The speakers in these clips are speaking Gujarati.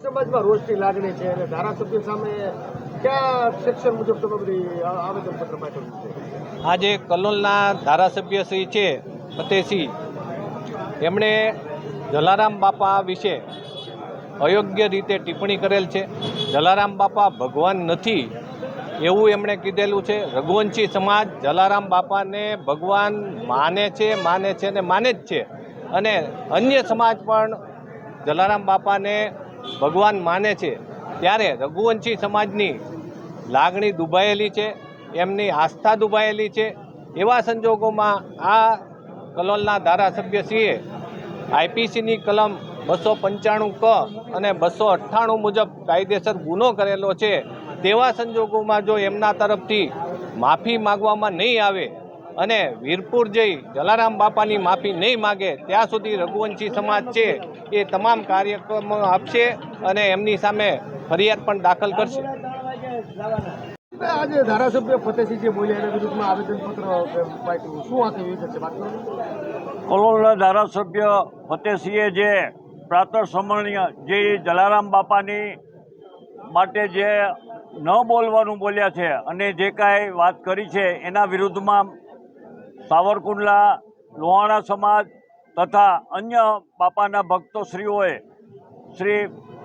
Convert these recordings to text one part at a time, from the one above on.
સમાજમાં રોષની લાગણી છે અને ધારાસભ્ય સામે કયા સેક્શન મુજબ તમે બધી આવેદનપત્ર પાઠવ્યું છે? આજે કલોલના ધારાસભ્ય શ્રી છે, ફતેહસિંહ, એમણે જલારામ બાપા વિશે અયોગ્ય રીતે ટિપ્પણી કરેલ છે. જલારામ બાપા ભગવાન નથી એવું એમણે કીધેલું છે. રઘુવંશી સમાજ જલારામ બાપાને ભગવાન માને છે માને છે અને માને જ છે. અને અન્ય સમાજ પણ જલારામ બાપાને ભગવાન માને છે, ત્યારે રઘુવંશી સમાજની લાગણી દુભાયેલી છે, એમની આસ્થા દુભાયેલી છે. એવા સંજોગોમાં આ કલોલના ધારાસભ્યશ્રીએ આઈપીસીની કલમ બસો પંચાણું ક અને બસો અઠ્ઠાણું મુજબ કાયદેસર ગુનો કરેલો છે. તેવા સંજોગોમાં જો એમના તરફથી માફી માગવામાં નહીં આવે અને વીરપુર જઈ જલારામ બાપાની માફી નહીં માગે ત્યાં સુધી રઘુવંશી સમાજ છે એ તમામ કાર્યક્રમો આપશે અને એમની સામે ફરિયાદ પણ દાખલ કરશે. આજે ધારાસભ્ય ફતેસિંહજી બોલ્યા એના વિરુદ્ધમાં આવેદનપત્ર પાઠવ્યું શું આખી વિગત છે કલોલના ધારાસભ્ય ફતેસિંહે જે પ્રાતઃ સ્મરણીય જે જલારામ બાપાની માટે જે ન બોલવાનું બોલ્યા છે અને જે કાંઈ વાત કરી છે એના વિરુદ્ધમાં સાવરકુંડલા, લોહાણા સમાજ તથા અન્ય બાપાના ભક્તોશ્રીઓએ શ્રી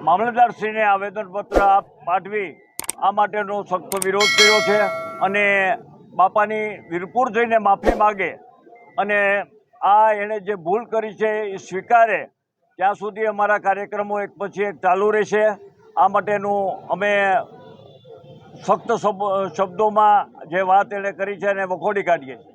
મામલતદારશ્રીને આવેદનપત્ર પાઠવી આ માટેનો સખ્ત વિરોધ કર્યો છે અને બાપાની વીરપુર જઈને માફી માગે અને આ એણે જે ભૂલ કરી છે એ સ્વીકારે, ત્યાં સુધી અમારા કાર્યક્રમો એક પછી એક ચાલુ રહેશે. આ માટેનું અમે સખ્ત શબ્દોમાં જે વાત એણે કરી છે એને વખોડી કાઢીએ છીએ.